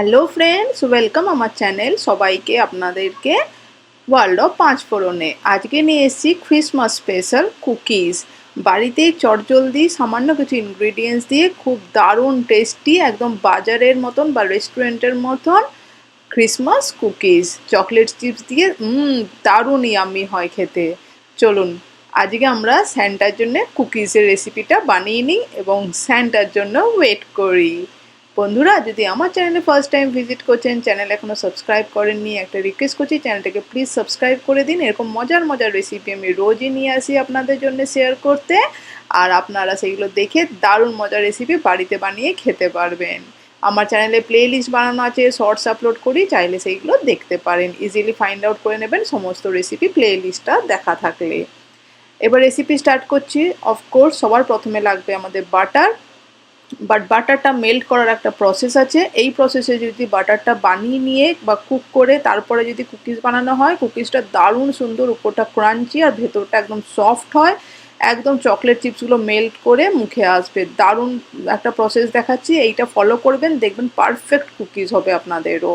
Hello friends welcome আমার channel সবাইকে আপনাদেরকে ওয়ার্ল্ড অফ পাঁচ ফোড়নে আজকে নিয়ে এসেছি ক্রিসমাস স্পেশাল কুকিজ বাড়িতেই চটজলদি সামান্য কিছু ইনগ্রিডিয়েন্টস দিয়ে খুব দারুণ টেস্টি একদম বাজারের মতন বা রেস্টুরেন্টের মতন ক্রিসমাস কুকিজ চকলেট চিপস দিয়ে হুম দারুণ ইয়াম্মি হয় খেতে। চলুন, আজকে আমরা স্যান্টার জন্য কুকিজের রেসিপিটা বানিয়ে নিই এবং স্যান্টার জন্য ওয়েট করি। বন্ধুরা, যদি আমার চ্যানেলে ফার্স্ট টাইম ভিজিট করছেন, চ্যানেল এখনও সাবস্ক্রাইব করেননি, একটা রিকোয়েস্ট করছি, চ্যানেলটাকে প্লিজ সাবস্ক্রাইব করে দিন। এরকম মজার মজার রেসিপি আমি রোজই নিয়ে আসি আপনাদের জন্য শেয়ার করতে। আর আপনারা সেইগুলো দেখে দারুণ মজার রেসিপি বাড়িতে বানিয়ে খেতে পারবেন। আমার চ্যানেলে প্লে লিস্ট বানানো আছে শর্টস আপলোড করি, চাইলে সেইগুলো দেখতে পারেন। ইজিলি ফাইন্ড আউট করে নেবেন সমস্ত রেসিপি প্লে লিস্টটা দেখা থাকলে। এবার রেসিপি স্টার্ট করছি। অফকোর্স সবার প্রথমে লাগবে আমাদের বাটার বাট বাটারটা মেল্ট করার একটা প্রসেস আছে। এই প্রসেসে যদি বাটারটা বানিয়ে নিয়ে বা কুক করে তারপরে যদি কুকিজ বানানো হয় কুকিজটা দারুণ সুন্দর উপরটা ক্রাঞ্চি আর ভেতরটা একদম সফট হয়। একদম চকলেট চিপসগুলো মেল্ট করে মুখে আসবে। দারুণ একটা প্রসেস দেখাচ্ছি। এইটা ফলো করবেন, দেখবেন পারফেক্ট কুকিজ হবে আপনাদেরও।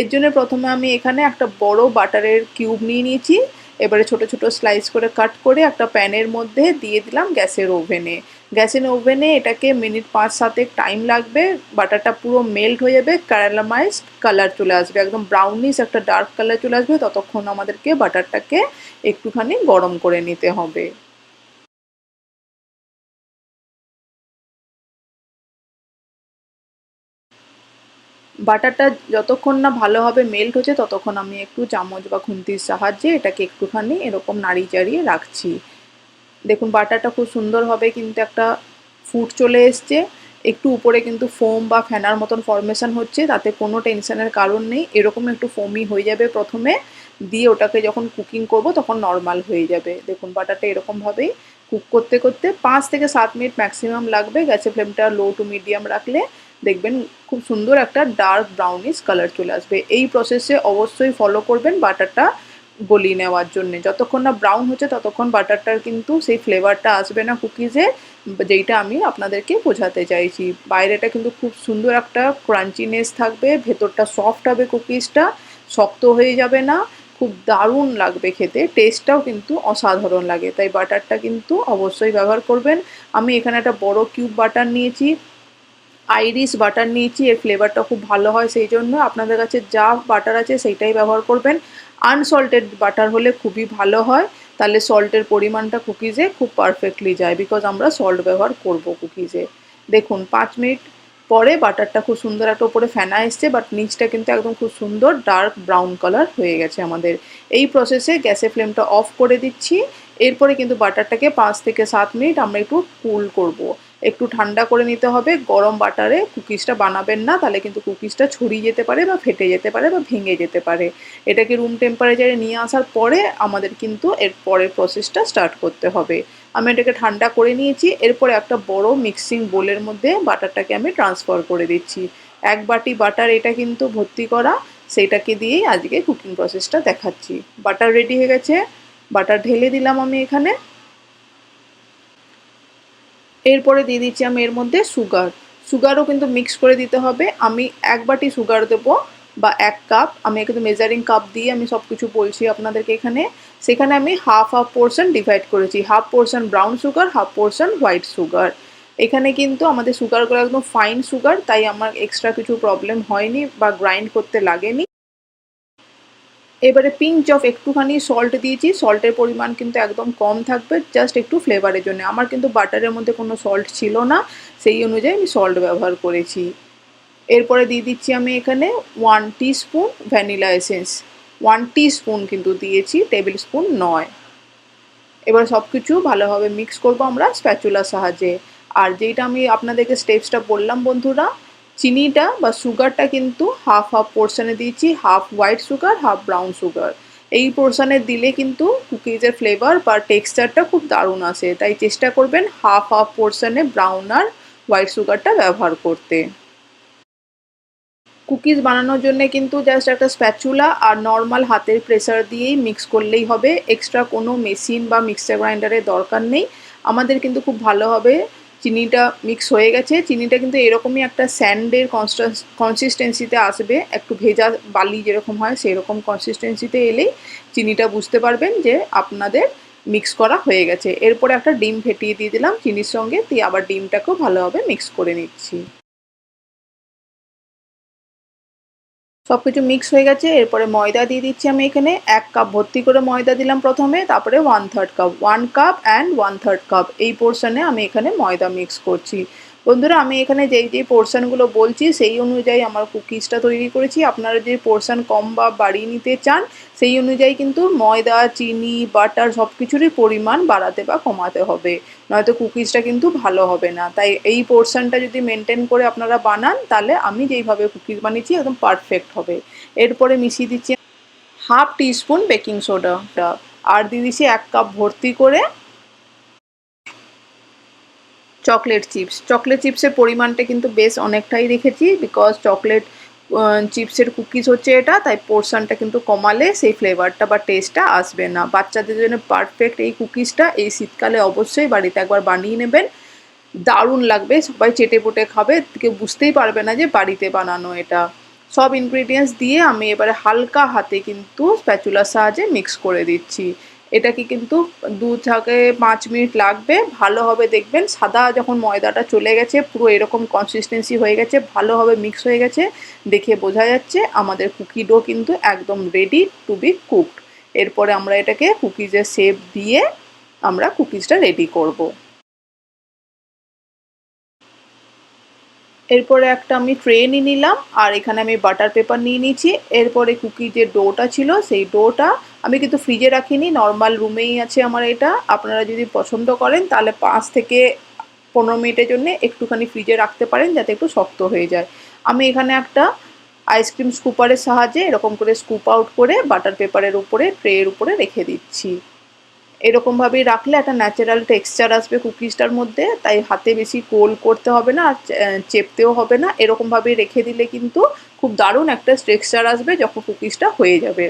এর জন্য প্রথমে আমি এখানে একটা বড় বাটারের কিউব নিয়ে নিয়েছি। এবারে ছোট ছোট স্লাইস করে কাট করে একটা প্যানের মধ্যে দিয়ে দিলাম গ্যাসের ওভেনে গ্যাসের ওভেনে এটাকে মিনিট পাঁচ সাতেক টাইম লাগবে, বাটারটা পুরো মেল্ট হয়ে যাবে ক্যারালামাইজ কালার চলে আসবে, একদম ব্রাউনিস একটা ডার্ক কালার চলে আসবে, ততক্ষণ আমাদেরকে বাটারটাকে একটুখানি গরম করে নিতে হবে। বাটারটা যতক্ষণ না ভালোভাবে মেল্ট হচ্ছে, ততক্ষণ আমি একটু চামচ বা খুন্তির সাহায্যে এটাকে একটুখানি এরকম নাড়ি চাড়িয়ে রাখছি। দেখুন, বাটারটা খুব সুন্দরভাবে কিন্তু একটা ফুট চলে এসছে। একটু উপরে কিন্তু ফোম বা ফ্যানার মতন ফরমেশন হচ্ছে, তাতে কোনো টেনশনের কারণ নেই। এরকম একটু ফোমই হয়ে যাবে প্রথমে। দিয়ে ওটাকে যখন কুকিং করব, তখন নর্মাল হয়ে যাবে। দেখুন, বাটারটা এরকমভাবেই কুক করতে করতে পাঁচ থেকে সাত মিনিট ম্যাক্সিমাম লাগবে। গ্যাসের ফ্লেমটা লো টু মিডিয়াম রাখলে দেখবেন খুব সুন্দর একটা ডার্ক ব্রাউনিশ কালার চলে আসবে। এই প্রসেসে অবশ্যই ফলো করবেন বাটারটা গলিয়ে নেওয়ার জন্য। যতক্ষণ না ব্রাউন হচ্ছে, ততক্ষণ বাটারটার কিন্তু সেই ফ্লেভারটা আসবে না কুকিজে যেইটা আমি আপনাদেরকে বোঝাতে চাইছি। বাইরেটা কিন্তু খুব সুন্দর একটা ক্রাঞ্চিনেস থাকবে, ভেতরটা সফট হবে কুকিজটা শক্ত হয়ে যাবে না, খুব দারুণ লাগবে খেতে। টেস্টটাও কিন্তু অসাধারণ লাগে। তাই বাটারটা কিন্তু অবশ্যই ব্যবহার করবেন। আমি এখানে একটা বড় কিউব বাটার নিয়েছি। আইরিশ বাটার নিয়েছি এর ফ্লেভারটা খুব ভালো হয়, সেই জন্য আপনাদের কাছে যা বাটার আছে সেইটাই ব্যবহার করবেন। আনসল্টেড বাটার হলে খুবই ভালো হয়, তাহলে সল্টের পরিমাণটা কুকিজে খুব পারফেক্টলি যায় বিকজ আমরা সল্ট ব্যবহার করব কুকিজে দেখুন, পাঁচ মিনিট পরে বাটারটা খুব সুন্দর একটা উপরে ফেনা এসছে বাট নিচটা কিন্তু একদম খুব সুন্দর ডার্ক ব্রাউন কালার হয়ে গেছে আমাদের। এই প্রসেসে গ্যাসের ফ্লেমটা অফ করে দিচ্ছি, এরপরে কিন্তু বাটারটাকে পাঁচ থেকে সাত মিনিট আমরা একটু কুল করব। একটু ঠান্ডা করে নিতে হবে, গরম বাটারে কুকিজটা বানাবেন না, তাহলে কিন্তু কুকিজটা ছড়িয়ে যেতে পারে বা ফেটে যেতে পারে বা ভেঙে যেতে পারে। এটাকে রুম টেম্পারেচারে নিয়ে আসার পরে আমাদের কিন্তু এর পরের প্রসেসটা স্টার্ট করতে হবে। আমি এটাকে ঠান্ডা করে নিয়েছি, এরপরে একটা বড় মিক্সিং বোলের মধ্যে বাটারটাকে আমি ট্রান্সফার করে দিচ্ছি। এক বাটি বাটার এটা কিন্তু ভর্তি করা সেইটাকে দিয়েই আজকে কুকিং প্রসেসটা দেখাচ্ছি। বাটার রেডি হয়ে গেছে, বাটার ঢেলে দিলাম আমি এখানে। এরপরে দিয়ে দিচ্ছি আমি এর মধ্যে সুগার সুগারও কিন্তু মিক্স করে দিতে হবে। আমি এক বাটি সুগার দেবো বা এক কাপ আমি কিন্তু মেজারিং কাপ দিয়ে আমি সব কিছু বলছি আপনাদেরকে এখানে। সেখানে আমি হাফ হাফ পোর্শন ডিভাইড করেছি। Half portion brown sugar half portion white sugar এখানে কিন্তু আমাদের সুগারগুলো একদম ফাইন সুগার তাই আমার এক্সট্রা কিছু প্রবলেম হয়নি বা গ্রাইন্ড করতে লাগেনি। এবারে পিঞ্চ অফ একটুখানি সল্ট দিয়েছি। সল্টের পরিমাণ কিন্তু একদম কম থাকবে জাস্ট একটু ফ্লেভারের জন্য। আমার কিন্তু বাটারের মধ্যে কোনো সল্ট ছিল না, সেই অনুযায়ী আমি সল্ট ব্যবহার করেছি। এরপরে দিয়ে দিচ্ছি আমি এখানে one spoon vanilla essence one spoon কিন্তু দিয়েছি টেবিল স্পুন নয়। এবার সব কিছু ভালোভাবে মিক্স করব আমরা স্প্যাচুলার সাহায্যে। আর যেটা আমি আপনাদেরকে স্টেপসটা বললাম বন্ধুরা চিনিটা বা সুগারটা কিন্তু হাফ হাফ পোর্শনে দিয়েছি half white sugar half brown sugar এই পোর্শনে দিলে কিন্তু কুকিজের ফ্লেভার বা টেক্সচারটা খুব দারুণ আসে। তাই চেষ্টা করবেন হাফ হাফ পোর্শনে ব্রাউন আর হোয়াইট সুগারটা ব্যবহার করতে। কুকিজ বানানোর জন্য কিন্তু জাস্ট একটা স্প্যাচুলা আর নর্মাল হাতের প্রেসার দিয়েই মিক্স করলেই হবে। এক্সট্রা কোনো মেশিন বা মিক্সার গ্রাইন্ডারের দরকার নেই। আমাদের কিন্তু খুব ভালোভাবে চিনিটা মিক্স হয়ে গেছে। চিনিটা কিন্তু এরকমই একটা স্যান্ডের কনসিস্টেন্সিতে আসবে। একটু ভেজা বালি যেরকম হয় সেই রকম কনসিস্টেন্সিতে এলেই চিনিটা বুঝতে পারবেন যে আপনাদের মিক্স করা হয়ে গেছে। এরপরে একটা ডিম ফেটিয়ে দিয়ে দিলাম। চিনির সঙ্গে দিয়ে আবার ডিমটাকেও ভালোভাবে মিক্স করে নিচ্ছি। সব কিছু মিক্স হয়ে গেছে, এরপরে ময়দা দিয়ে দিচ্ছি আমি এখানে। এক কাপ ভর্তি করে ময়দা দিলাম প্রথমে, তারপরে one third cup one cup and one third cup এই পোর্শনে আমি এখানে ময়দা মিক্স করছি। বন্ধুরা, আমি এখানে যেই যেই পোর্শনগুলো বলছি, সেই অনুযায়ী আমার কুকিজটা তৈরি করেছি। আপনারা যে পোর্শন কম বা বাড়িয়ে নিতে চান সেই অনুযায়ী কিন্তু ময়দা, চিনি, বাটার সব কিছুরই পরিমাণ বাড়াতে বা কমাতে হবে। নয়তো কুকিজটা কিন্তু ভালো হবে না। তাই এই পোর্শনটা যদি মেনটেন করে আপনারা বানান, তাহলে আমি যেইভাবে কুকিজ বানিয়েছি একদম পারফেক্ট হবে। এরপরে মিশিয়ে দিচ্ছি হাফ টিস্পুন বেকিং সোডাটা আর দিয়ে দিচ্ছি এক কাপ ভর্তি করে চকলেট চিপস। চকলেট চিপসের পরিমাণটা কিন্তু বেশ অনেকটাই রেখেছি, বিকজ চকলেট চিপসের কুকিজ হচ্ছে এটা, তাই পোর্শনটা কিন্তু কমালে সেই ফ্লেভারটা বা টেস্টটা আসবে না। বাচ্চাদের জন্য পারফেক্ট এই কুকিজটা এই শীতকালে অবশ্যই বাড়িতে একবার বানিয়ে নেবেন। দারুণ লাগবে, সবাই চেটে পুটে খাবে, কেউ বুঝতেই পারবে না যে বাড়িতে বানানো এটা। সব ইনগ্রিডিয়েন্টস দিয়ে আমি এবারে হালকা হাতে কিন্তু স্প্যাচুলার সাহায্যে মিক্স করে দিচ্ছি। এটাকে কিন্তু দু থেকে পাঁচ মিনিট লাগবে ভালোভাবে দেখবেন। সাদা যখন ময়দাটা চলে গেছে, পুরো এরকম কনসিস্টেন্সি হয়ে গেছে ভালোভাবে মিক্স হয়ে গেছে, দেখে বোঝা যাচ্ছে আমাদের কুকি ডো কিন্তু একদম রেডি টু বি কুকড এরপরে আমরা এটাকে কুকিজের শেপ দিয়ে আমরা কুকিজটা রেডি করব। এরপরে একটা আমি ট্রে নিয়ে নিলাম, আর এখানে আমি বাটার পেপার নিয়ে নিয়েছি। এরপরে কুকি যে ডোটা ছিল, সেই ডোটা আমি কিন্তু ফ্রিজে রাখিনি নর্মাল রুমেই আছে আমার এটা। আপনারা যদি পছন্দ করেন, তাহলে পাঁচ থেকে পনেরো মিনিটের জন্য একটুখানি ফ্রিজে রাখতে পারেন, যাতে একটু শক্ত হয়ে যায়। আমি এখানে একটা আইসক্রিম স্কুপারের সাহায্যে এরকম করে স্কুপ আউট করে বাটার পেপারের উপরে ট্রের উপরে রেখে দিচ্ছি। এরকমভাবেই রাখলে একটা ন্যাচারাল টেক্সচার আসবে কুকিজটার মধ্যে, তাই হাতে বেশি গোল করতে হবে না, আর চেপতেও হবে না। এরকমভাবে রেখে দিলে কিন্তু খুব দারুণ একটা টেক্সচার আসবে যখন কুকিজটা হয়ে যাবে।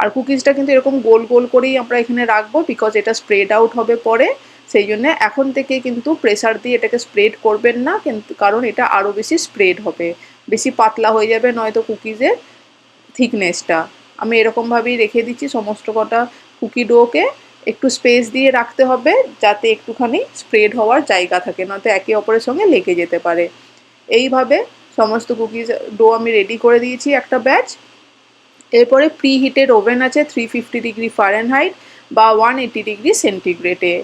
আর কুকিজটা কিন্তু এরকম গোল গোল করেই আমরা এখানে রাখব বিকজ এটা স্প্রেড আউট হবে পরে। সেই জন্য এখন থেকে কিন্তু প্রেসার দিয়ে এটাকে স্প্রেড করবেন না, কিন্তু কারণ এটা আরও বেশি স্প্রেড হবে। বেশি পাতলা হয়ে যাবে নয়তো কুকিজের থিকনেসটা আমি এরকমভাবেই রেখে দিচ্ছি সমস্ত কটা কুকি ডোকে একটু স্পেস দিয়ে রাখতে হবে যাতে একটুখানি স্প্রেড হওয়ার জায়গা থাকে, নয়তো একে অপরের সঙ্গে লেগে যেতে পারে। এইভাবে সমস্ত কুকিজ ডো আমি রেডি করে দিয়েছি একটা ব্যাচ এরপরে প্রি হিটেড ওভেন আছে থ্রি ফিফটি ডিগ্রি ফারেনহাইট বা ওয়ান এইটি ডিগ্রি সেন্টিগ্রেডে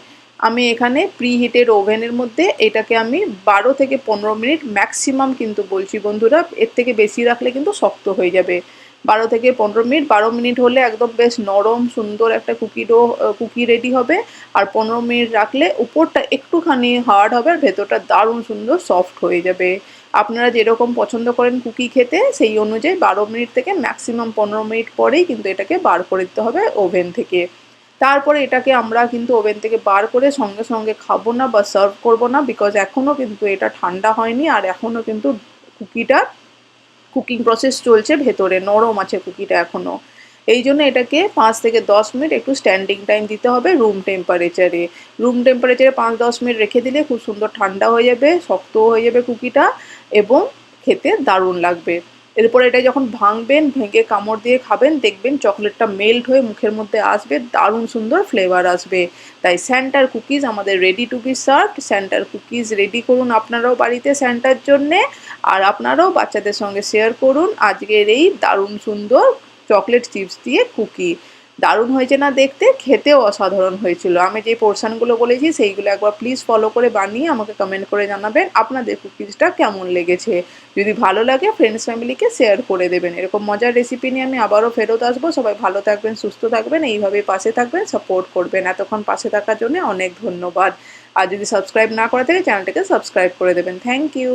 আমি এখানে প্রি হিটেড ওভেনের মধ্যে এটাকে আমি বারো থেকে পনেরো মিনিট ম্যাক্সিমাম কিন্তু বলছি বন্ধুরা, এর থেকে বেশি রাখলে কিন্তু শক্ত হয়ে যাবে। বারো থেকে পনেরো মিনিট, বারো মিনিট হলে একদম বেশ নরম, সুন্দর একটা কুকি ডো কুকি রেডি হবে। আর পনেরো মিনিট রাখলে উপরটা একটুখানি হার্ড হবে আর ভেতরটা দারুণ সুন্দর সফট হয়ে যাবে। আপনারা যেরকম পছন্দ করেন কুকি খেতে, সেই অনুযায়ী বারো মিনিট থেকে ম্যাক্সিমাম পনেরো মিনিট পরেই কিন্তু এটাকে বার করে দিতে হবে ওভেন থেকে। তারপরে এটাকে আমরা কিন্তু ওভেন থেকে বার করে সঙ্গে সঙ্গে খাব না বা সার্ভ করব না বিকজ এখনও কিন্তু এটা ঠান্ডা হয়নি আর এখনও কিন্তু কুকিটা, কুকিং প্রসেস চলছে ভেতরে, নরম আছে কুকিটা এখনও এই জন্য এটাকে পাঁচ থেকে দশ মিনিট একটু স্ট্যান্ডিং টাইম দিতে হবে রুম টেম্পারেচারে রুম টেম্পারেচারে পাঁচ দশ মিনিট রেখে দিলে খুব সুন্দর ঠান্ডা হয়ে যাবে, শক্তও হয়ে যাবে কুকিটা। এবং খেতে দারুণ লাগবে। এরপর এটা যখন ভাঙবেন, ভেঙে কামড় দিয়ে খাবেন, দেখবেন চকলেটটা মেল্ট হয়ে মুখের মধ্যে আসবে, দারুণ সুন্দর ফ্লেভার আসবে। তাই স্যান্টার কুকিজ আমাদের রেডি টু বি সার্ভ স্যান্টার কুকিজ রেডি করুন আপনারাও বাড়িতে স্যান্টার জন্যে। আর আপনারাও বাচ্চাদের সঙ্গে শেয়ার করুন আজকের এই দারুণ সুন্দর চকলেট চিপস দিয়ে কুকি দারুণ হয়েছে না দেখতে? খেতেও অসাধারণ হয়েছিল। আমি যে পোর্শনগুলো বলেছি, সেইগুলো একবার প্লিজ ফলো করে বানিয়ে আমাকে কমেন্ট করে জানাবেন আপনাদের কুকিজটা কেমন লেগেছে। যদি ভালো লাগে ফ্রেন্ডস ফ্যামিলিকে শেয়ার করে দেবেন। এরকম মজার রেসিপি নিয়ে আমি আবারও ফেরত আসব। সবাই ভালো থাকবেন, সুস্থ থাকবেন, এইভাবেই পাশে থাকবেন সাপোর্ট করবেন। এতক্ষণ পাশে থাকার জন্য অনেক ধন্যবাদ। আর যদি সাবস্ক্রাইব না করে থাকে চ্যানেলটাকে সাবস্ক্রাইব করে দেবেন। Thank you